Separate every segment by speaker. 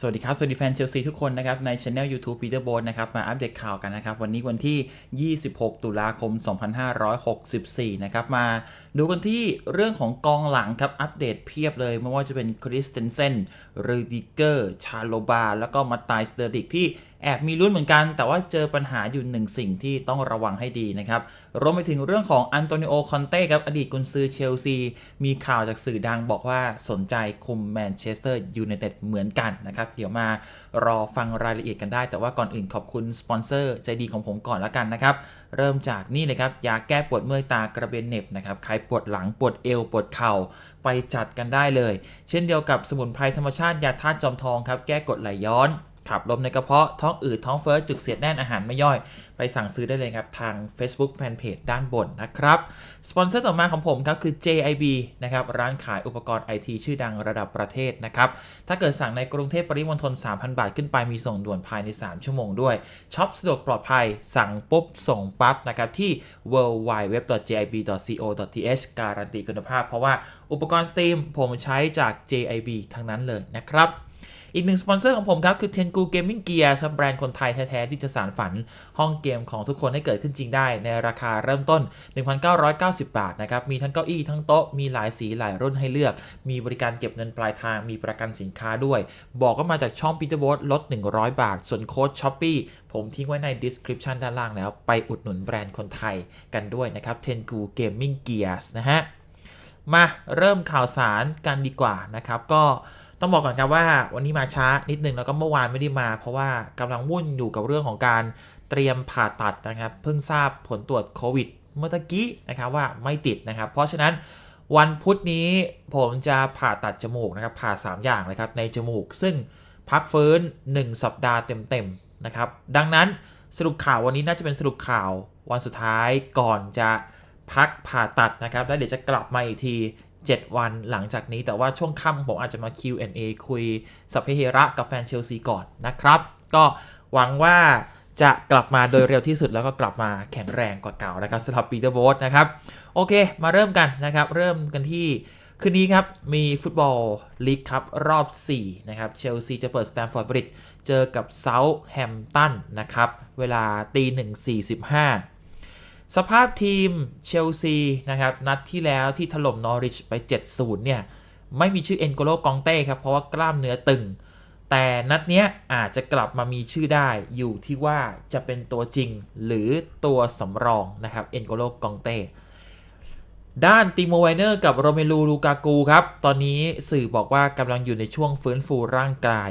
Speaker 1: สวัสดีครับ สวัสดีแฟนเชลซีทุกคนนะครับ ในช anel YouTube Peter b o นะครับ มาอัปเดตข่าวกันนะครับ วันนี้วันที่ 26 ตุลาคม 2564 นะครับ มาดูกันที่เรื่องของกองหลังครับ อัปเดตเพียบเลย ไม่ว่าจะเป็นคริสเตนเซนรูดิเกอร์ ชาโลบา แล้วก็มาตายสเตอร์ดิกที่แอบมีลุ้นเหมือนกัน แต่ว่าเจอปัญหาอยู่หนึ่งสิ่งที่ต้องระวังให้ดีนะครับ รวมไปถึงเรื่องของอันโตนิโอ คอนเต้ครับ อดีตกุนซือเชลซี มีข่าวจากสื่อดังบอกว่าสนใจคุมแมนเชสเตอร์ยูไนเต็ดเหมือนกันนะครับ เดี๋ยวมารอฟังรายละเอียดกันได้ แต่ว่าก่อนอื่นขอบคุณสปอนเซอร์ใจดีของผมก่อนล้วกันนะครับ เริ่มจากนี่เลยครับ ยาแก้ปวดเมื่อยตากระเบนเน็บนะครับ ใครปวดหลังปวดเอวปวดเข่าไปจัดกันได้เลย เช่นเดียวกับสมุนไพรธรรมชาติยาธาตุจอมทองครับ แก้กดไหลย้อน ขับลมในกระเพาะท้องอืดท้องเฟ้อจุกเสียดแน่นอาหารไม่ย่อย ไปสั่งซื้อได้เลยครับ ทาง Facebook Fanpage ด้านบนนะครับ สปอนเซอร์ต่อมาของผมครับ คือ JIB นะครับ ร้านขายอุปกรณ์ไอทีชื่อดังระดับประเทศนะครับ ถ้าเกิดสั่งในกรุงเทพปริมณฑล3,000 บาทขึ้นไปมีส่งด่วนภายใน 3 ชั่วโมงด้วยช็อปสะดวกปลอดภัยสั่งปุ๊บส่งปั๊บนะครับที่ www.jib.co.th การันตีคุณภาพ เพราะว่าอุปกรณ์สตรีมผมใช้จาก JIB ทั้งนั้นเลยนะครับ อีกหนึ่งสปอนเซอร์ของผมครับ คือ Tengu Gaming Gear ซับแบรนด์คนไทยแท้ ๆ ที่จะสารฝันห้องเกมของทุกคนให้เกิดขึ้นจริงได้ ในราคาเริ่มต้น 1,990 บาทนะครับ มีทั้งเก้าอี้ทั้งโต๊ะ มีหลายสีหลายรุ่นให้เลือก มีบริการเก็บเงินปลายทาง มีประกันสินค้าด้วย บอกว่ามาจากช่อง Peter b o t ลด 100 บาท ส่วนโค้ด Shopee ผมทิ้งไว้ใน description ด้านล่างแล้ว ไปอุดหนุนแบรนด์คนไทยกันด้วยนะครับ Tengu Gaming Gears นะฮะมาเริ่มข่าวสารกันดีกว่านะครับก็ ต้องบอกก่อนครับว่าวันนี้มาช้านิดนึงแล้วก็เมื่อวานไม่ได้มา เพราะว่ากำลังวุ่นอยู่กับเรื่องของการเตรียมผ่าตัดนะครับ เพิ่งทราบผลตรวจโควิดเมื่อกี้นะครับว่าไม่ติดนะครับ เพราะฉะนั้นวันพุธนี้ผมจะผ่าตัดจมูกนะครับผ่า 3 อย่างเลยครับในจมูก ซึ่งพักฟื้น 1 สัปดาห์เต็มๆนะครับดังนั้นสรุปข่าววันนี้น่าจะเป็นสรุปข่าววันสุดท้ายก่อนจะพักผ่าตัดนะครับ แล้วเดี๋ยวจะกลับมาอีกที 7 วันหลังจากนี้แต่ว่าช่วงค่ำผมอาจจะมา Q&A คุยสัพเพเหระกับแฟนเชลซีก่อนนะครับ ก็หวังว่าจะกลับมาโดยเร็วที่สุดแล้วก็กลับมาแข็งแรงกว่าเก่านะครับสำหรับปีเตอร์โบสนะครับ โอเค มาเริ่มกันนะครับ เริ่มกันที่คืนนี้ครับ มีฟุตบอลลีกครับรอบ 4 นะครับ เชลซีจะเปิดสแตมฟอร์ดบริดจ์เจอกับเซาท์แฮมป์ตันนะครับ เวลาตีหนึ่งสี่สิบห้า สภาพทีมเชลซีนะครับนัดที่แล้วที่ถล่มนอริชไป 7-0 เนี่ย ไม่มีชื่อเอ็นโกโลกองเต้ครับ เพราะว่ากล้ามเนื้อตึง แต่นัดเนี้ยอาจจะกลับมามีชื่อได้อยู่ที่ว่าจะเป็นตัวจริงหรือตัวสำรองนะครับเอ็นโกโลกองเต้ด้านติโมไวเนอร์กับโรเมลูลูกากูครับ ตอนนี้สื่อบอกว่ากำลังอยู่ในช่วงฟื้นฟูร่างกาย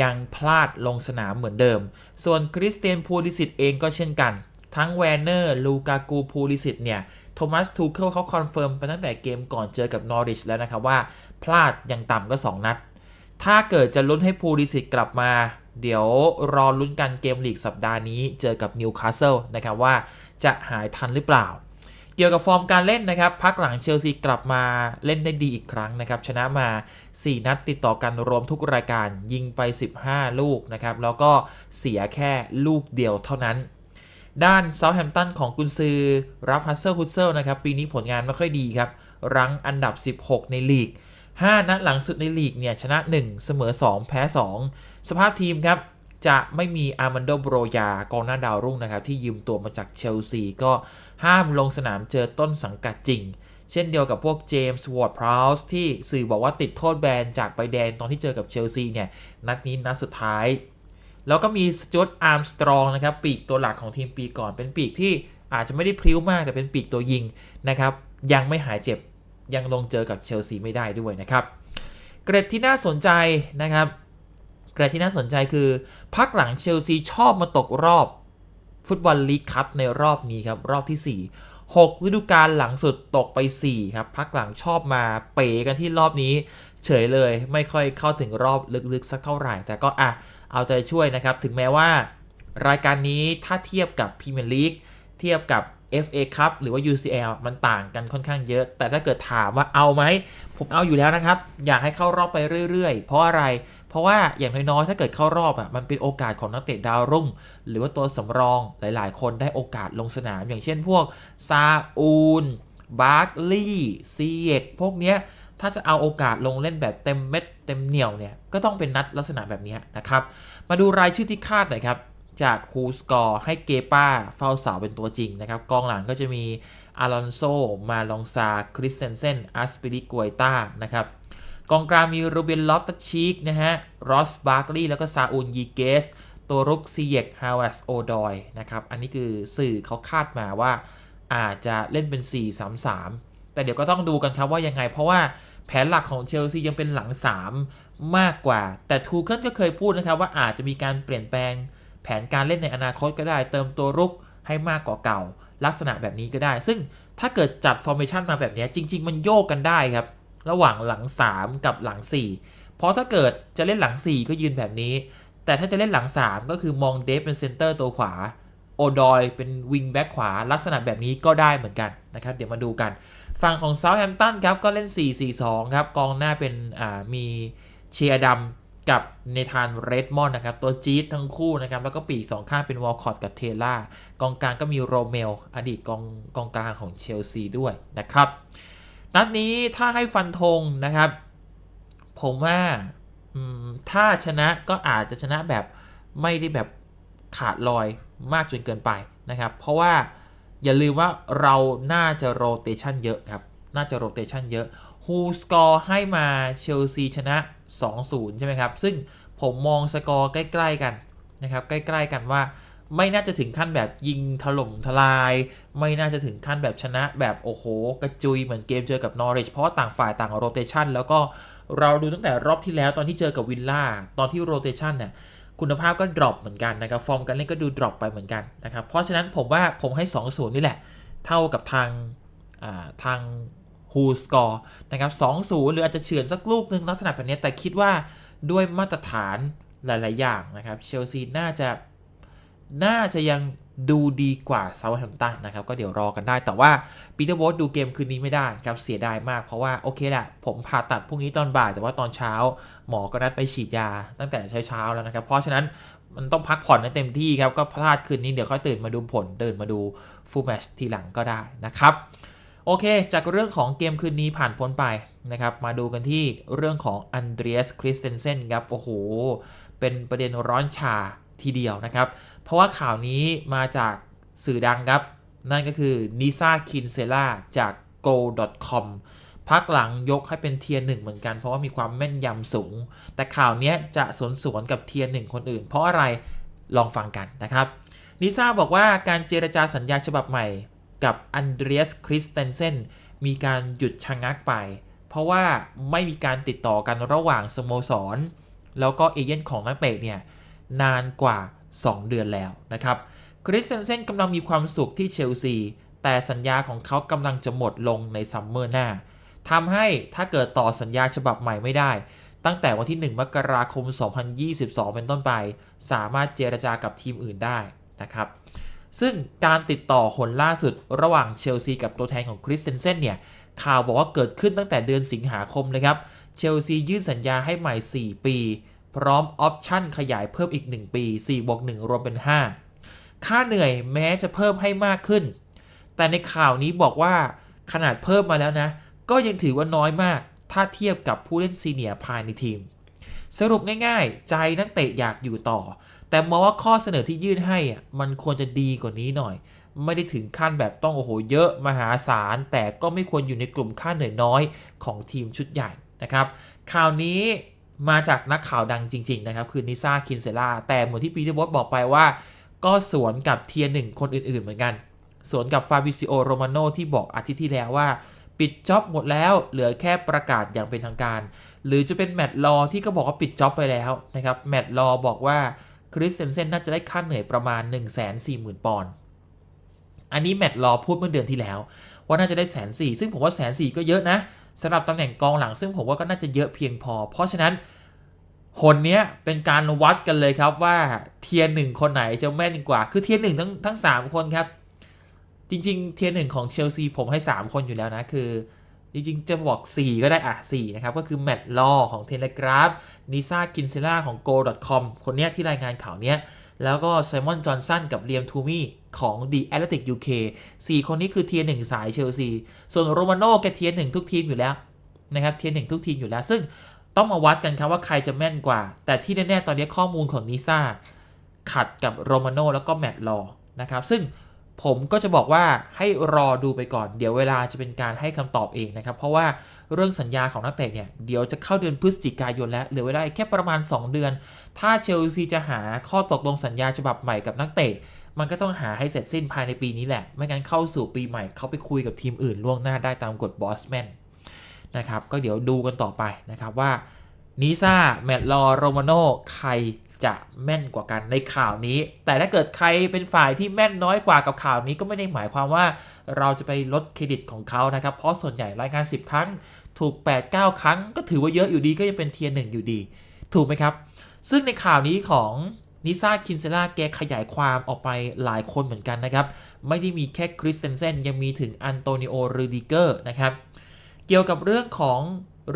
Speaker 1: ยังพลาดลงสนามเหมือนเดิม ส่วนคริสเตียนพูลิสิตเองก็เช่นกัน ทั้งแวนเนอร์ลูกากูพูลิสิตเนี่ยโทมัสทูเคิลเขาคอนเฟิร์มไปตั้งแต่เกมก่อนเจอกับนอริชแล้วนะครับว่าพลาดอย่างต่ำก็ 2 นัด ถ้าเกิดจะลุ้นให้พูลิสิตกลับมา เดี๋ยวรอลุ้นกันเกมลีกสัปดาห์นี้เจอกับนิวคาสเซิลนะครับว่าจะหายทันหรือเปล่าเกี่ยวกับฟอร์มการเล่นนะครับ พักหลังเชลซีกลับมาเล่นได้ดีอีกครั้งนะครับ ชนะมา 4 นัดติดต่อกันรวมทุกรายการยิงไป 15 ลูกนะครับ แล้วก็เสียแค่ลูกเดียวเท่านั้น ด้านเซาท์แฮมป์ตันของกุนซือรับฮัสเซอร์ฮุสเซลนะครับ ปีนี้ผลงานไม่ค่อยดีครับ รั้งอันดับ 16 ในลีก 5 นัดหลังสุดในลีกเนี่ย ชนะ 1 เสมอ 2 แพ้ 2 สภาพทีมครับ จะไม่มีอาร์มันโดโบรยากองหน้าดาวรุ่งนะครับ ที่ยืมตัวมาจากเชลซีก็ห้ามลงสนามเจอต้นสังกัดจริง เช่นเดียวกับพวกเจมส์วอร์ดพราวส์ที่สื่อบอกว่าติดโทษแบนจากใบแดงตอนที่เจอกับเชลซีเนี่ยนัดนี้นัดสุดท้าย แล้วก็มีสจ u ตอาร์มสตรองนะครับปีกตัวหลักของทีมปีก่อน เป็นปีกที่อาจจะไม่ได้พลิ้วมากแต่เป็นปีกตัวยิงนะครับยังไม่หายเจ็บยังลงเจอกับเชลซีไม่ได้ด้วยนะครับ เกรดที่น่าสนใจนะครับ เกรดที่น่าสนใจคือพักหลังเชลซีชอบมาตกรอบฟุตบอลลีกคัพในรอบนี้ครับรอบที่ 4 6 ฤดูกาลหลังสุดตกไป 4 ครับ พักหลังชอบมาเป๋กันที่รอบนี้ เฉยเลยไม่ค่อยเข้าถึงรอบลึกๆ สักเท่าไหร่ แต่ก็อะ เอาใจช่วยนะครับ ถึงแม้ว่ารายการนี้ถ้าเทียบกับพรีเมียร์ลีกเทียบกับ FA Cup หรือว่า UCL มันต่างกันค่อนข้างเยอะ แต่ถ้าเกิดถามว่าเอาไหม ผมเอาอยู่แล้วนะครับ อยากให้เข้ารอบไปเรื่อยๆ เพราะอะไร เพราะว่าอย่างน้อยๆ ถ้าเกิดเข้ารอบอะ มันเป็นโอกาสของนักเตะดาวรุ่ง หรือว่าตัวสำรองหลายๆ คนได้โอกาสลงสนาม อย่างเช่นพวกซาอูนบาร์กลีย์ซีเอกพวกเนี้ย ถ้าจะเอาโอกาสลงเล่นแบบเต็มเม็ดเต็มเหนียวเนี่ย ก็ต้องเป็นนัดลักษณะแบบนี้นะครับ มาดูรายชื่อที่คาดหน่อยครับจากฮูสกอร์ให้เกป้าเฝ้าเสาเป็นตัวจริงนะครับ กองหลังก็จะมีอารอนโซ มาลองซา คริสเตนเซนอัสปิริกวยต้านะครับ กองกลางมีรูเบนลอฟตัชีกนะฮะ รอส บาร์กลีแล้วก็ซาอูนยีเกส ตัวรุกซีเยกฮาวสโอดอยนะครับ อันนี้คือสื่อเขาคาดมาว่าอาจจะเล่นเป็น 4-3-3 แต่เดี๋ยวก็ต้องดูกันครับว่ายังไง เพราะว่า แผนหลักของเชลซียังเป็นหลัง 3 มากกว่า แต่ทูเคิลก็เคยพูดนะครับว่าอาจจะมีการเปลี่ยนแปลง แผนการเล่นในอนาคตก็ได้ เติมตัวรุกให้มากกว่าเก่า ลักษณะแบบนี้ก็ได้ ซึ่งถ้าเกิดจัดฟอร์เมชันมาแบบนี้จริง ๆ มันโยกกันได้ครับ ระหว่างหลัง 3 กับหลัง 4 เพราะถ้าเกิดจะเล่นหลัง 4 ก็ยืนแบบนี้ แต่ถ้าจะเล่นหลัง 3 ก็คือมองเดฟเป็นเซนเตอร์ตัวขวาโอดอยเป็นวิงแบ็กขวาลักษณะแบบนี้ก็ได้เหมือนกันนะครับ เดี๋ยวมาดูกัน ฝั่งของเซาท์แฮมป์ตันครับก็เล่น 4-4-2 ครับ กองหน้าเป็นอ่ามีเชียร์ดำกับเนธานเรดมอนนะครับ ตัวจี๊ดทั้งคู่นะครับ แล้วก็ปีกสองข้างเป็นวอลคอตกับเทล่ากองกลางก็มีโรเมล อดีตกองกองกลางของเชลซีด้วยนะครับ นัดนี้ถ้าให้ฟันธงนะครับ ผมว่าถ้าชนะก็อาจจะชนะแบบไม่ได้แบบขาดลอยมากจนเกินไปนะครับ เพราะว่า อย่าลืมว่าเราน่าจะโรเตชันเยอะครับ น่าจะโรเตชันเยอะฮูสกอร์ให้มาเชลซีชนะ 2-0 ใช่ไหมครับ ซึ่งผมมองสกอร์ใกล้ ๆ กันนะครับ ใกล้ ๆ กันว่าไม่น่าจะถึงขั้นแบบยิงถล่มทลาย ไม่น่าจะถึงขั้นแบบชนะแบบโอ้โห กระจุยเหมือนเกมเจอกับนอริชเพราะต่างฝ่ายต่างโรเตชันแล้วก็เราดูตั้งแต่รอบที่แล้วตอนที่เจอกับวินล่าตอนที่โรเตชันเนี่ย คุณภาพก็ดรอปเหมือนกันนะครับฟอร์มการเล่นก็ดูดรอปไปเหมือนกันนะครับเพราะฉะนั้นผมว่าผมให้ 2 0 นี่แหละ เท่ากับทางทางฮูสกอร์นะครับสองศูนย์หรืออาจจะเฉือนสักลูกนึงลักษณะแบบนี้แต่คิดว่าด้วยมาตรฐานหลาย ๆ อย่างนะครับเชลซีน่าจะน่าจะยัง ดูดีกว่าเซาท์แฮมป์ตันนะครับ ก็เดี๋ยวรอกันได้ แต่ว่าปีเตอร์โวตดูเกมคืนนี้ไม่ได้ครับ เสียดายมากเพราะว่า โอเคแหละ ผมผ่าตัดพรุ่งนี้ตอนบ่าย แต่ว่าตอนเช้า หมอก็นัดไปฉีดยาตั้งแต่เช้าๆแล้วนะครับ เพราะฉะนั้นมันต้องพักผ่อนให้เต็มที่ครับ ก็พลาดคืนนี้เดี๋ยวค่อยตื่นมาดูผลเดินมาดูฟูลแมชทีหลังก็ได้นะครับโอเค จากเรื่องของเกมคืนนี้ผ่านพ้นไปนะครับ มาดูกันที่เรื่องของอันเดรียสคริสเตนเซนครับ โอ้โห เป็นประเด็นร้อนชาทีเดียวนะครับ เพราะว่าข่าวนี้มาจากสื่อดังครับ นั่นก็คือนิซาคินเซล่าจาก go.com พักหลังยกให้เป็นเทียร์หนึ่งเหมือนกันเพราะว่ามีความแม่นยำสูง แต่ข่าวนี้จะสวนสวนกับเทียร์หนึ่งคนอื่น เพราะอะไรลองฟังกันนะครับนิซาบอกว่าการเจรจาสัญญาฉบับใหม่กับอันเดรียสคริสเตนเซนมีการหยุดชะงักไป เพราะว่าไม่มีการติดต่อกันระหว่างสโมสร แล้วก็เอเย่นของนักเตะเนี่ยนานกว่า 2 เดือนแล้วนะครับคริสเตนเซนกำลังมีความสุขที่เชลซี แต่สัญญาของเขากำลังจะหมดลงในซัมเมอร์หน้าทำให้ถ้าเกิดต่อสัญญาฉบับใหม่ไม่ได้ ตั้งแต่วันที่ 1 มกราคม 2022 เป็นต้นไป สามารถเจรจากับทีมอื่นได้นะครับ ซึ่งการติดต่อคนล่าสุดระหว่างเชลซีกับตัวแทนของคริสเตนเซนเนี่ย ข่าวบอกว่าเกิดขึ้นตั้งแต่เดือนสิงหาคมเลยครับ เชลซียื่นสัญญาให้ใหม่ 4 ปี พร้อมออปชั่นขยายเพิ่มอีก 1 ปี4บวก1รวมเป็น 5 ค่าเหนื่อยแม้จะเพิ่มให้มากขึ้น แต่ในข่าวนี้บอกว่าขนาดเพิ่มมาแล้วนะ ก็ยังถือว่าน้อยมาก ถ้าเทียบกับผู้เล่นซีเนียร์ภายในทีม สรุปง่ายๆ ใจนักเตะอยากอยู่ต่อ แต่มองว่าข้อเสนอที่ยื่นให้อะมันควรจะดีกว่านี้หน่อย ไม่ได้ถึงขั้นแบบต้องโอ้โหเยอะมหาศาล แต่ก็ไม่ควรอยู่ในกลุ่มค่าเหนื่อยน้อยของทีมชุดใหญ่นะครับ ข่าวนี้ มาจากนักข่าวดังจริง ๆ นะครับ คือนิซ่าคินเซล่าแต่เหมือนที่ปีเตอร์บอสบอกไปว่า ก็สวนกับเทียร์หนึ่งคนอื่น ๆ เหมือนกัน สวนกับฟาบิซิโอโรมาโนที่บอกอาทิตย์ที่แล้วว่า ปิดจ็อบหมดแล้วเหลือแค่ประกาศอย่างเป็นทางการ หรือจะเป็นแมตต์ลอที่ก็บอกว่าปิดจ็อบไปแล้วนะครับแมตต์ลอบอกว่าคริสเซนเซนน่าจะได้ค่าเหนื่อยประมาณ 1 4 0 0 0 0 ปอนด์ อันนี้แมตต์ลอพูดเมื่อเดือนที่แล้ว ว่าน่าจะได้แสนสี่ซึ่งผมว่าแสนสี่ก็เยอะนะสำหรับตำแหน่งกองหลัง ซึ่งผมว่าก็น่าจะเยอะเพียงพอ เพราะฉะนั้นคนนี้เป็นการวัดกันเลยครับว่าเทียร์หนึ่งคนไหนจะแม่นกว่า คือเทียร์หนึ่งทั้งทั้งสามคนครับ จริง ๆ เทียร์หนึ่งของเชลซีผมให้ 3 คนอยู่แล้วนะ คือ จริง ๆ จะบอก 4 ก็ได้อะ4นะครับ ก็คือแมตต์ลอของเทเลกราฟนิซากินเซล่าของ go.com คนเนี้ยที่รายงานข่าวเนี้ย แล้วก็ไซมอนจอห์นสันกับเลียมทูมี่ของ The Athletic UK 4 คนนี้คือเทียร์หนึ่งสายเชลซี ส่วนโรมาโน่แกเทียร์หนึ่งทุกทีมอยู่แล้วนะครับเทียร์หนึ่งทุกทีมอยู่แล้ว ซึ่งต้องมาวัดกันครับว่าใครจะแม่นกว่า แต่ที่แน่ๆตอนนี้ข้อมูลของนิซ่าขัดกับโรมาโน่แล้วก็แมตต์ลอนะครับซึ่ง ผมก็จะบอกว่าให้รอดูไปก่อน เดี๋ยวเวลาจะเป็นการให้คำตอบเองนะครับ เพราะว่าเรื่องสัญญาของนักเตะเนี่ย เดี๋ยวจะเข้าเดือนพฤศจิกายนแล้ว เหลือเวลาแค่ประมาณ 2 เดือน ถ้าเชลซีจะหาข้อตกลงสัญญาฉบับใหม่กับนักเตะ มันก็ต้องหาให้เสร็จสิ้นภายในปีนี้แหละ ไม่งั้นเข้าสู่ปีใหม่เขาไปคุยกับทีมอื่นล่วงหน้าได้ตามกฎบอสแมนนะครับ ก็เดี๋ยวดูกันต่อไปนะครับว่านิซ่าแมตต์ลอโรมาโนใคร จะแม่นกว่ากันในข่าวนี้ แต่ถ้าเกิดใครเป็นฝ่ายที่แม่นน้อยกว่ากับข่าวนี้ก็ไม่ได้หมายความว่า เราจะไปลดเครดิตของเขานะครับ เพราะส่วนใหญ่รายการ10 ครั้ง ถูก 8-9 ครั้ง ก็ถือว่าเยอะอยู่ดีก็ยังเป็นเทียร์หนึ่งอยู่ดี ถูกไหมครับ ซึ่งในข่าวนี้ของนิซ่าคินเซล่าแกขยายความออกไปหลายคนเหมือนกันนะครับ ไม่ได้มีแค่คริสเตนเซนยังมีถึงอันโตนิโอรูดิเกอร์นะครับ เกี่ยวกับเรื่องของ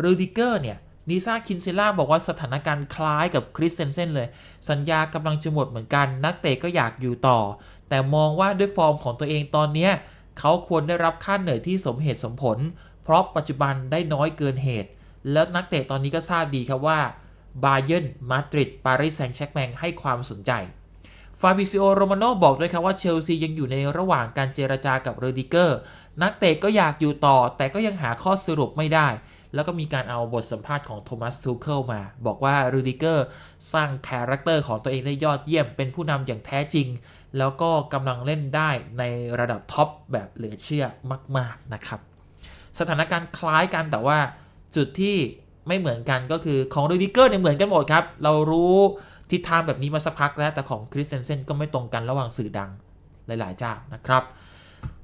Speaker 1: รูดิเกอร์เนี่ย นิซ่าคินเซล่าบอกว่าสถานการณ์คล้ายกับคริสเซนเซนเลย สัญญากำลังจะหมดเหมือนกัน นักเตะก็อยากอยู่ต่อ แต่มองว่าด้วยฟอร์มของตัวเองตอนนี้เขาควรได้รับค่าเหนื่อยที่สมเหตุสมผล เพราะปัจจุบันได้น้อยเกินเหตุ แล้วนักเตะตอนนี้ก็ทราบดีครับว่าบาเยนมาดริด ปารีสแซงต์แชร์กแมงให้ความสนใจ ฟาบิซิโอ โรมาโนบอกด้วยครับว่าเชลซียังอยู่ในระหว่างการเจรจากับเรดิเกอร์ นักเตะก็อยากอยู่ต่อ แต่ก็ยังหาข้อสรุปไม่ได้ แล้วก็มีการเอาบทสัมภาษณ์ของโทมัสทูเคิลมา บอกว่ารูดิเกอร์สร้างคาแรคเตอร์ของตัวเองได้ยอดเยี่ยม เป็นผู้นำอย่างแท้จริง แล้วก็กำลังเล่นได้ในระดับท็อปแบบเหลือเชื่อมาก ๆ นะครับ สถานการณ์คล้ายกันแต่ว่าจุดที่ไม่เหมือนกันก็คือของรูดิเกอร์เนี่ยเหมือนกันหมดครับ เรารู้ทิศทางแบบนี้มาสักพักแล้วแต่ของคริสเซนเซนก็ไม่ตรงกันระหว่างสื่อดังหลาย ๆ เจ้านะครับ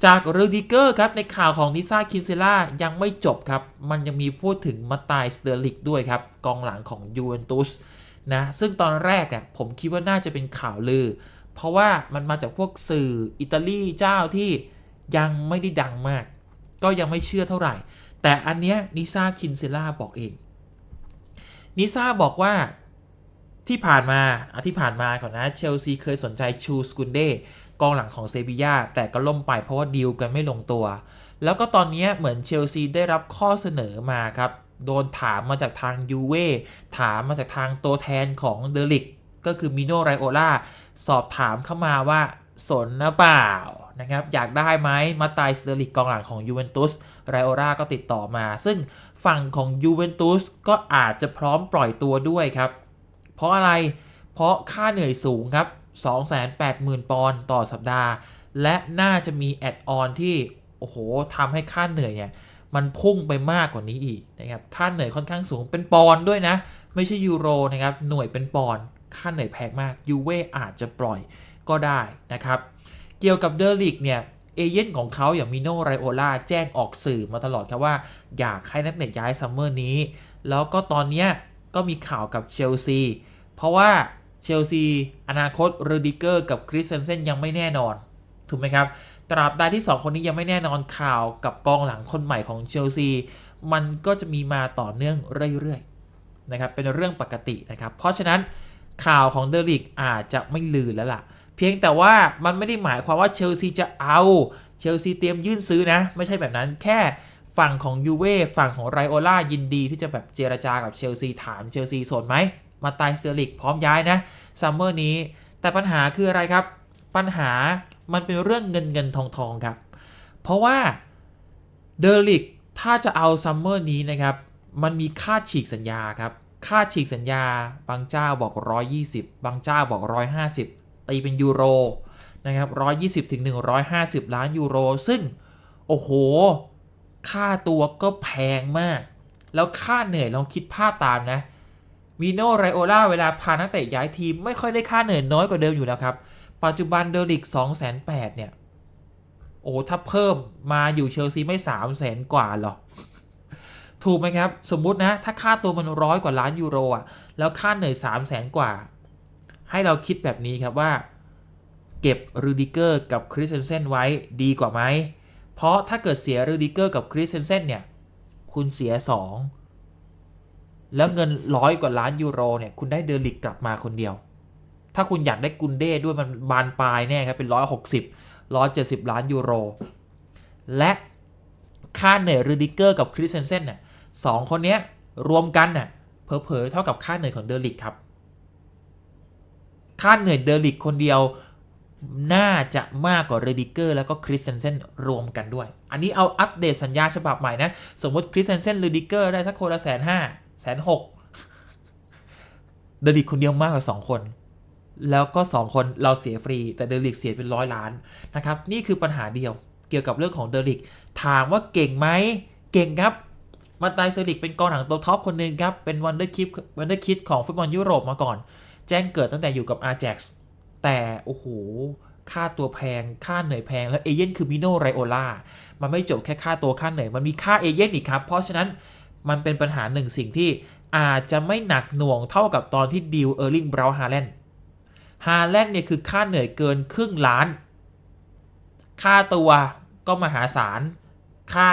Speaker 1: จากรูดิเกอร์ครับในข่าวของนิซ่าคินเซล่ายังไม่จบครับ มันยังมีพูดถึงมาตายสเตอร์ลิกด้วยครับ กองหลังของยูเวนตุสนะซึ่งตอนแรกเนี่ยผมคิดว่าน่าจะเป็นข่าวลือ เพราะว่ามันมาจากพวกสื่ออิตาลีเจ้าที่ยังไม่ได้ดังมาก ก็ยังไม่เชื่อเท่าไหร่ แต่อันเนี้ยนิซ่าคินเซล่าบอกเองนิซ่าบอกว่า ที่ผ่านมาอาที่ผ่านมาก่อนนะเชลซีเคยสนใจชูสกุนเดกองหลังของเซบียาแต่ก็ล่มไปเพราะว่าดีลกันไม่ลงตัว แล้วก็ตอนนี้เหมือนเชลซีได้รับข้อเสนอมาครับ โดนถามมาจากทางยูเว่ถามมาจากทางตัวแทนของเดลิกก็คือมิโนไรโอล่าสอบถามเข้ามาว่าสนนะเปล่านะครับอยากได้ไหมมาตายสเตอริกกองหลังของยูเวนตุสไรโอล่าก็ติดต่อมา ซึ่งฝั่งของยูเวนตุสก็อาจจะพร้อมปล่อยตัวด้วยครับ เพราะอะไร เพราะค่าเหนื่อยสูงครับ 280,000 ปอนด์ต่อสัปดาห์ และน่าจะมีแอดออนที่ โอ้โหทำให้ค่าเหนื่อยเนี่ย มันพุ่งไปมากกว่านี้อีกนะครับ ค่าเหนื่อยค่อนข้างสูงเป็นปอนด์ด้วยนะ ไม่ใช่ยูโรนะครับ หน่วยเป็นปอนด์ ค่าเหนื่อยแพงมาก ยูเว่อาจจะปล่อยก็ได้นะครับ เกี่ยวกับเดอริกเนี่ยเอเย่นของเขาอย่างมิโนไรโอลาแจ้งออกสื่อมาตลอดครับว่า อยากให้นักเตะย้ายซัมเมอร์นี้ แล้วก็ตอนนี้ก็มีข่าวกับเชลซี เพราะว่าเชลซีอนาคตเรดิเกอร์กับคริสเซนเซนยังไม่แน่นอน ถูกไหมครับ ตราบใดที่ 2 คนนี้ยังไม่แน่นอนข่าวกับกองหลังคนใหม่ของเชลซีมันก็จะมีมาต่อเนื่องเรื่อยๆนะครับเป็นเรื่องปกตินะครับ เพราะฉะนั้นข่าวของเดลิกอาจจะไม่ลือแล้วล่ะ เพียงแต่ว่ามันไม่ได้หมายความว่าเชลซีจะเอาเชลซีเตรียมยื่นซื้อนะ ไม่ใช่แบบนั้นแค่ฝั่งของยูเว่ฝั่งของไรโอล่ายินดีที่จะแบบเจรจากับเชลซีถามเชลซีสนไหม มาตายเตอริกพร้อมย้ายนะซัมเมอร์นี้ แต่ปัญหาคืออะไรครับ ปัญหามันเป็นเรื่องเงินเงินทองทองครับ เพราะว่าเดอริกถ้าจะเอาซัมเมอร์นี้นะครับ มันมีค่าฉีกสัญญาครับ ค่าฉีกสัญญา บางเจ้าบอก 120 บางเจ้าบอก 150 ตีเป็นยูโรนะครับ120ถึง150 ล้านยูโร ซึ่ง โอ้โห ค่าตัวก็แพงมาก แล้วค่าเหนื่อยลองคิดภาพตามนะ มิโนไรโอลาเวลาพานักเตะย้ายทีมไม่ค่อยได้ค่าเหนื่อยน้อยกว่าเดิมอยู่แล้วครับ ปัจจุบันเดลิก2 8 0 0 0เนี่ย โอ้ถ้าเพิ่มมาอยู่เชลซีไม่3 0 0 0 0 0กว่าหรอ ถูกไหมครับ สมมุตินะ ถ้าค่าตัวมันร้อยกว่าล้านยูโรอะ แล้วค่าเหนื่อย 3 0 0 0 0 0 กว่า ให้เราคิดแบบนี้ครับว่า เก็บรูดิเกอร์กับคริสเซนเซนไว้ดีกว่าไหม เพราะถ้าเกิดเสียรูดิเกอร์กับคริสเซนเซนเนี่ย คุณเสีย 2 แล้วเงินร้อยกว่าล้านยูโรเนี่ยคุณได้เดลิกกลับมาคนเดียว ถ้าคุณอยากได้กุนเด้ด้วยมันบานปลายแน่ครับเป็น160 170ล้านยูโร และค่าเหนื่อยรูดิเกอร์กับคริสเซนเซนเนี่ย2คนเนี้ยรวมกันน่ะเผลอๆเท่ากับค่าเหนื่อยของเดลิกครับ ค่าเหนื่อยเดลิกคนเดียวน่าจะมากกว่าเรดิเกอร์แล้วก็คริสเซนเซนรวมกันด้วย อันนี้เอาอัปเดตสัญญาฉบับใหม่นะ สมมติคริสเซนเซนเรดิเกอร์ได้สักคนละแสนห้า แสนหกเดลิกคนเดียวมากกว่า2คน แล้วก็2คนเราเสียฟรี แต่เดลิกเสียเป็นร้อยล้านนะครับ นี่คือปัญหาเดียวเกี่ยวกับเรื่องของเดลิกถามว่าเก่งไหมเก่งครับมาตายเซริกเป็นกองหลังตัวท็อปคนหนึ่งครับ เป็นวันเดอร์คิดวันเดอร์คิดของฟุตบอลยุโรปมาก่อน แจ้งเกิดตั้งแต่อยู่กับอา j a x แต่โอ้โหค่าตัวแพง ค่าเหนื่อยแพง แล้วเอเย่นคือมิโนไรโอลามันไม่จบแค่ค่าตัวค่าเหนื่อย มันมีค่าเอเย่นอีกครับ เพราะฉะนั้น มันเป็นปัญหาหนึ่งสิ่งที่อาจจะไม่หนักหน่วงเท่ากับตอนที่ดิวเออร์ลิงบราฮาแลนด์ฮาแลนด์เนี่ยคือค่าเหนื่อยเกินครึ่งล้าน ค่าตัวก็มหาศาล ค่า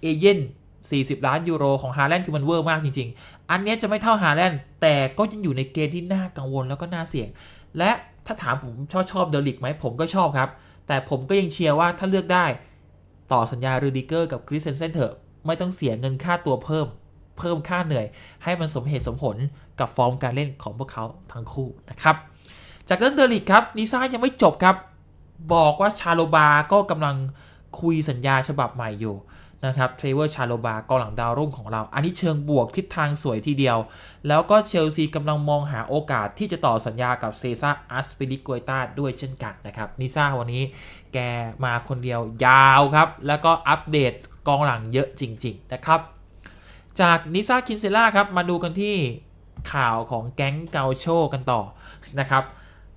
Speaker 1: เอเย่น40 ล้านยูโรของฮาแลนด์คือมันเวอร์มากจริง ๆ อันนี้จะไม่เท่าฮาแลนด์แต่ก็ยังอยู่ในเกณฑ์ที่น่ากังวลแล้วก็น่าเสี่ยง และถ้าถามผมชอบชอบเดลิกไหมผมก็ชอบครับ แต่ผมก็ยังเชียร์ว่าถ้าเลือกได้ ต่อสัญญารูดิเกอร์กับคริสเซนเซนเถอะ ไม่ต้องเสียเงินค่าตัวเพิ่ม เพิ่มค่าเหนื่อย ให้มันสมเหตุสมผลกับฟอร์มการเล่นของพวกเขาทั้งคู่นะครับ จากเรื่องเดลิกครับนิซ่ายังไม่จบครับ บอกว่าชาโลบาก็กำลังคุยสัญญาฉบับใหม่อยู่นะครับเทรเวอร์ชาโลบากองหลังดาวรุ่งของเรา อันนี้เชิงบวกทิศทางสวยทีเดียว แล้วก็เชลซีกำลังมองหาโอกาสที่จะต่อสัญญากับเซซ่าอัสเปิลิกวยตาด้วยเช่นกันนะครับนิซ่าวันนี้แกมาคนเดียวยาวครับ แล้วก็อัปเดต กองหลังเยอะจริง ๆ นะครับ จากนิซาคินเซล่าครับ มาดูกันที่ข่าวของแก๊งเกาโชกันต่อนะครับ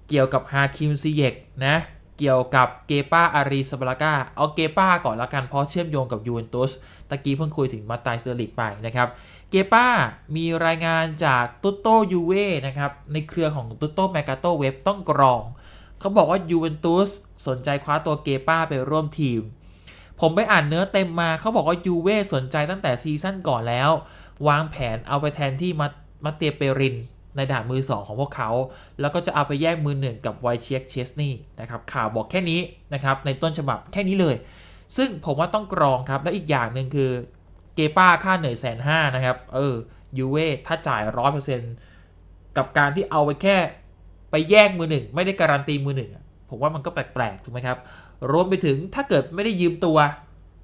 Speaker 1: เกี่ยวกับฮาคิมซีเยกนะ เกี่ยวกับเกปาอารีสบลากาเอาเกปาก่อนละกันเพราะเชื่อมโยงกับยูเวนตุสตะกี้เพิ่งคุยถึงมาตายเซอร์ลิกไปนะครับ เกปามีรายงานจากตุตโตยูเว่นะครับ ในเครือของตุตโตแมกาโตเว็บต้องกรอง เขาบอกว่ายูเวนตุสสนใจคว้าตัวเกปาไปร่วมทีม ผมไปอ่านเนื้อเต็มมาเขาบอกว่ายูเว่สนใจตั้งแต่ซีซั่นก่อนแล้ว วางแผนเอาไปแทนที่มามาเตเปรินในด่านมือ 2 ของพวกเขา แล้วก็จะเอาไปแย่งมือหนึ่งกับไวเชียกเชสนี่นะครับข่าวบอกแค่นี้นะครับในต้นฉบับแค่นี้เลย ซึ่งผมว่าต้องกรองครับ และอีกอย่างหนึ่งคือเกป้าค่าเหนื่อยแสนห้านะครับ เออยูเว่ถ้าจ่ายร้อยเปอร์เซ็นต์กับการที่เอาไปแค่ไปแย่งมือหนึ่งไม่ได้การันตีมือหนึ่ง ผมว่ามันก็แปลกๆถูกไหมครับ รวมไปถึงถ้าเกิดไม่ได้ยืมตัว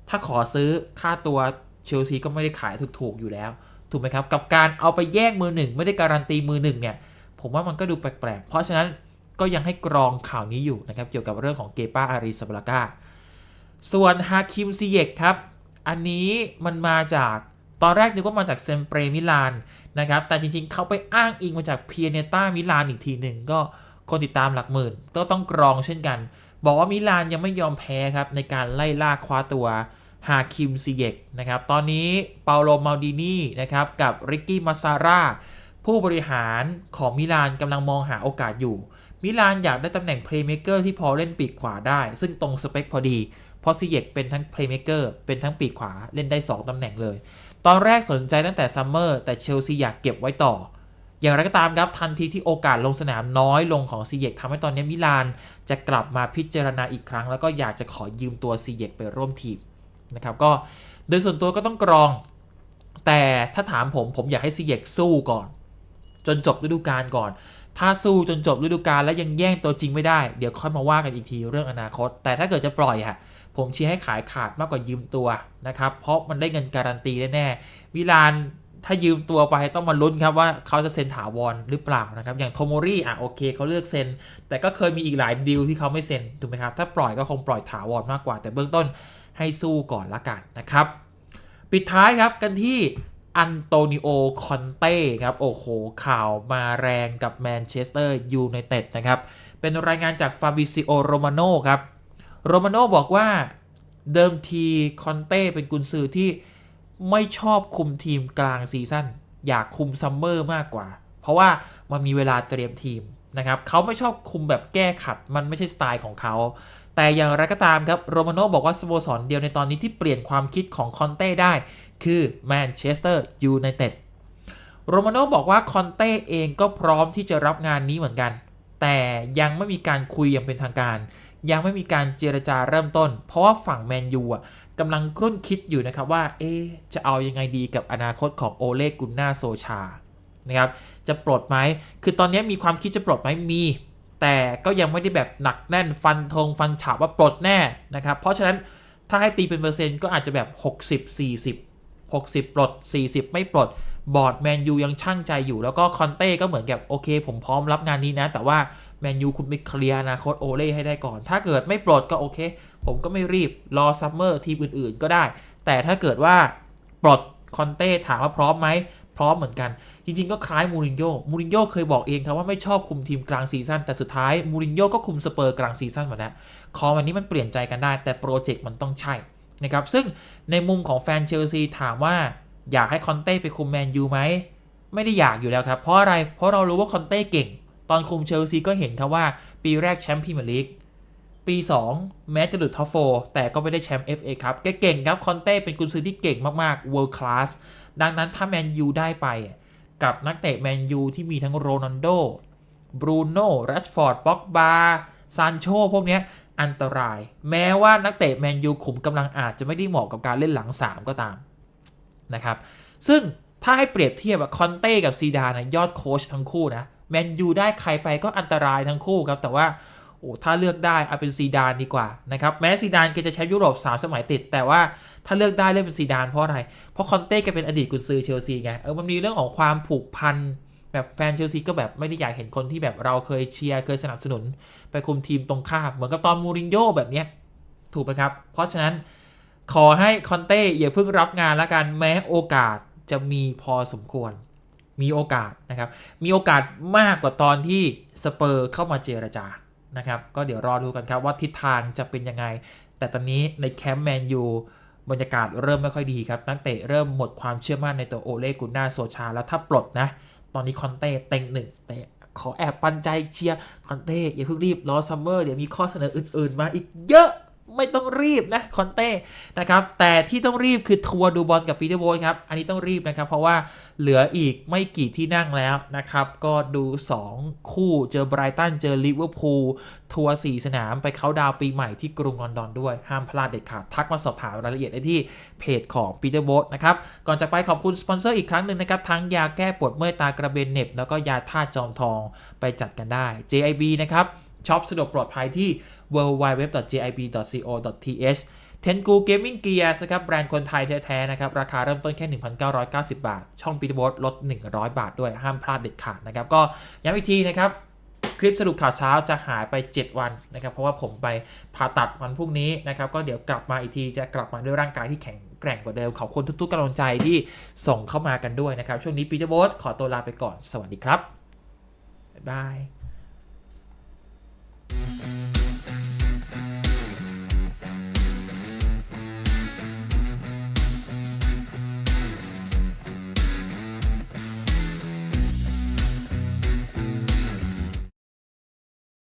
Speaker 1: ถ้าขอซื้อค่าตัวเชลซีก็ไม่ได้ขายถูกๆอยู่แล้วถูกไหมครับ กับการเอาไปแย่งมือหนึ่งไม่ได้การันตีมือหนึ่งเนี่ย ผมว่ามันก็ดูแปลกๆ เพราะฉะนั้นก็ยังให้กรองข่าวนี้อยู่นะครับ เกี่ยวกับเรื่องของเกป้าอารีสบลากาส่วนฮาคิมซีเยกครับ อันนี้มันมาจากตอนแรกนึกว่ามาจากเซมเปรมิลานนะครับ แต่จริงๆเขาไปอ้างอิงมาจากเพียเนต้ามิลานอีกทีหนึ่งก็ คนติดตามหลักหมื่นก็ต้องกรองเช่นกัน บอกว่ามิลานยังไม่ยอมแพ้ครับ ในการไล่ล่าคว้าตัวฮาคิมซีเยกนะครับ ตอนนี้เปาโลมาดินีนะครับ กับริกกี้มาซาร่าผู้บริหารของมิลานกำลังมองหาโอกาสอยู่ มิลานอยากได้ตำแหน่งเพลย์เม k เกอร์ที่พอเล่นปีกขวาได้ ซึ่งตรงสเปคพอดี เพราะซีเยกเป็นทั้งเพลย์เม k เกอร์เป็นทั้งปีกขวาเล่นได้ 2ตำแหน่งเลย ตอนแรกสนใจตั้งแต่ซัมเมอร์แต่เชลซีอยากเก็บไว้ต่อ อย่างไรก็ตามครับทันทีที่โอกาสลงสนามน้อยลงของซีเยกทำให้ตอนนี้มิลานจะกลับมาพิจารณาอีกครั้ง แล้วก็อยากจะขอยืมตัวซีเยกไปร่วมทีมนะครับก็โดยส่วนตัวก็ต้องกรอง แต่ถ้าถามผมผมอยากให้ซีเยกสู้ก่อน จนจบฤดูกาลก่อน ถ้าสู้จนจบฤดูกาลแล้วยังแย่งตัวจริงไม่ได้เดี๋ยวค่อยมาว่ากันอีกทีเรื่องอนาคต แต่ถ้าเกิดจะปล่อยอะผมเชียร์ให้ขายขาดมากกว่ายืมตัวนะครับเพราะมันได้เงินการันตีแน่ๆมิลาน ถ้ายืมตัวไปต้องมาลุ้นครับว่าเขาจะเซ็นถาวรหรือเปล่านะครับ อย่างโทโมรี่อะโอเคเขาเลือกเซ็น แต่ก็เคยมีอีกหลายดีลที่เขาไม่เซ็นถูกไหมครับ ถ้าปล่อยก็คงปล่อยถาวรมากกว่า แต่เบื้องต้นให้สู้ก่อนละกันนะครับ ปิดท้ายครับกันที่อันโตนิโอ คอนเต้ครับ โอ้โห ข่าวมาแรงกับแมนเชสเตอร์ยูไนเต็ดนะครับ เป็นรายงานจากฟาบิซิโอ โรมาโนครับ โรมาโนบอกว่าเดิมทีคอนเต้เป็นกุนซือที่ ไม่ชอบคุมทีมกลางซีซั่นอยากคุมซัมเมอร์มากกว่า เพราะว่ามันมีเวลาเตรียมทีมนะครับเขาไม่ชอบคุมแบบแก้ขัด มันไม่ใช่สไตล์ของเขา แต่อย่างไรก็ตามครับโรมาโนบอกว่าสโมสรเดียวในตอนนี้ที่เปลี่ยนความคิดของคอนเต้ได้ คือแมนเชสเตอร์ยูไนเต็ดโรมาโนบอกว่าคอนเต้เองก็พร้อมที่จะรับงานนี้เหมือนกัน แต่ยังไม่มีการคุยอย่างเป็นทางการ ยังไม่มีการเจรจาเริ่มต้น เพราะว่าฝั่งแมนยูอะ กำลังครุ่นคิดอยู่นะครับว่า เอ๊จะเอายังไงดีกับอนาคตของโอเลกุนนาโซชา นะครับ จะปลดไหม คือตอนนี้มีความคิดจะปลดไหมมี แต่ก็ยังไม่ได้แบบหนักแน่นฟันธงฟันฉาบว่าปลดแน่นะครับ เพราะฉะนั้นถ้าให้ตีเป็นเปอร์เซ็นต์ก็อาจจะแบบ 60 40 60 ปลด 40 ไม่ปลด บอร์ดแมนยูยังช่างใจอยู่ แล้วก็คอนเต้ก็เหมือนกับโอเค ผมพร้อมรับงานนี้นะ แต่ว่า แมนยูคุณไปเคลียร์อนาคตโอเล่ให้ได้ก่อน ถ้าเกิดไม่ปลดก็โอเค ผมก็ไม่รีบรอซัมเมอร์ทีมอื่นๆ ก็ได้ แต่ถ้าเกิดว่าปลดคอนเต้ถามว่าพร้อมไหมพร้อมเหมือนกัน จริงๆก็คล้ายมูรินโญ่มูรินโญ่เคยบอกเองครับว่าไม่ชอบคุมทีมกลางซีซั่นแต่สุดท้ายมูรินโญ่ก็คุมสเปอร์กลางซีซั่นมาแล้วคอวันนี้มันเปลี่ยนใจกันได้ แต่โปรเจกต์มันต้องใช่นะครับซึ่งในมุมของแฟนเชลซีถามว่าอยากให้คอนเต้ไปคุมแมนยูไหมไม่ได้อยากอยู่แล้วครับ เพราะอะไรเพราะเรารู้ว่าคอนเต้เก่ง ตอนคุมเชลซีก็เห็นครับว่าปีแรกแชมป์พรีเมียร์ลีกปี 2 แม้จะหลุดท็อปโฟแต่ก็ไม่ได้แชมป์ FA ครับแกเก่งครับ คอนเต้เป็นกุนซือที่เก่งมากๆ world class ดังนั้นถ้าแมนยูได้ไป กับนักเตะแมนยูที่มีทั้งโรนัลโดบรูโน่แรชฟอร์ดป็อกบาซานโชพวกนี้อันตราย แม้ว่านักเตะแมนยูขุมกำลังอาจจะไม่ได้เหมาะกับการเล่นหลัง 3 ก็ตามนะครับ ซึ่งถ้าให้เปรียบเทียบคอนเต้กับซีดานนะยอดโค้ชทั้งคู่นะ แมนยูได้ใครไปก็อันตรายทั้งคู่ครับ แต่ว่าโอ้ถ้าเลือกได้เอาเป็นซีดานดีกว่านะครับแม้ซีดานแกจะแชมป์ยุโรป 3 สมัยติด แต่ว่าถ้าเลือกได้เลือกเป็นซีดานเพราะอะไรเพราะคอนเต้แกเป็นอดีตกุนซือเชลซีไงเออมันมีเรื่องของความผูกพันแบบแฟนเชลซีก็แบบไม่ได้อยากเห็นคนที่แบบเราเคยเชียร์เคยสนับสนุน ไปคุมทีมตรงข้ามเหมือนกับตอนมูรินโญ่แบบเนี้ยถูกไหมครับ เพราะฉะนั้นขอให้คอนเต้อย่าเพิ่งรับงานแล้วกันแม้โอกาสจะมีพอสมควร มีโอกาสนะครับ มีโอกาสมากกว่าตอนที่สเปอร์เข้ามาเจรจานะครับ ก็เดี๋ยวรอดูกันครับว่าทิศทางจะเป็นยังไง แต่ตอนนี้ในแคมป์แมนยูบรรยากาศเริ่มไม่ค่อยดีครับนักเตะเริ่มหมดความเชื่อมั่นในตัวโอเลกุนนาโซชา แล้วถ้าปลดนะ ตอนนี้คอนเต้เต็งหนึ่งแต่ขอแอบปันใจเชียร์คอนเต้อย่าเพิ่งรีบรอซัมเมอร์เดี๋ยวมีข้อเสนออื่นๆ มาอีกเยอะ ไม่ต้องรีบนะคอนเต้นะครับแต่ที่ต้องรีบคือทัวร์ดูบอลกับปีเตอร์โบยครับอันนี้ต้องรีบนะครับ เพราะว่าเหลืออีกไม่กี่ที่นั่งแล้วนะครับ ก็ดู 2 คู่เจอไบรตันเจอลิเวอร์พูลทัวร์4สนามไปเขาดาวปีใหม่ที่กรุงลอนดอนด้วย ห้ามพลาดเด็ดขาดทักมาสอบถามรายละเอียดได้ที่เพจของปีเตอร์โบสนะครับ ก่อนจะไปขอบคุณสปอนเซอร์อีกครั้งหนึ่งนะครับ ทั้งยาแก้ปวดเมื่อยตากระเบนเน็บ แล้วก็ยาท่าตุจอมทองไปจัดกันได้ JIB นะครับ ช็อปสะดวกปลอดภัยที่ www.jib.co.th เทนกูเกมมิ่งเกียร์นะครับ แบรนด์คนไทยแท้ๆนะครับ ราคาเริ่มต้นแค่ 1,990 บาท ช่องปีเตอสลด 100 บาทด้วยห้ามพลาดเด็ดขาดนะครับ ก็ย้ำอีกทีนะครับ คลิปสรุปข่าวเช้าจะหายไป 7 วันนะครับ เพราะว่าผมไปผ่าตัดวันพรุ่งนี้นะครับ ก็เดี๋ยวกลับมาอีกทีจะกลับมาด้วยร่างกายที่แข็งแกร่งกว่าเดิมขอบคุณทุกๆกำลังใจที่ส่งเข้ามากันด้วยนะครับช่วงนี้ปีเตอร์โบสขอตัวลาไปก่อนสวัสดีครับบ๊ายบาย Thank you.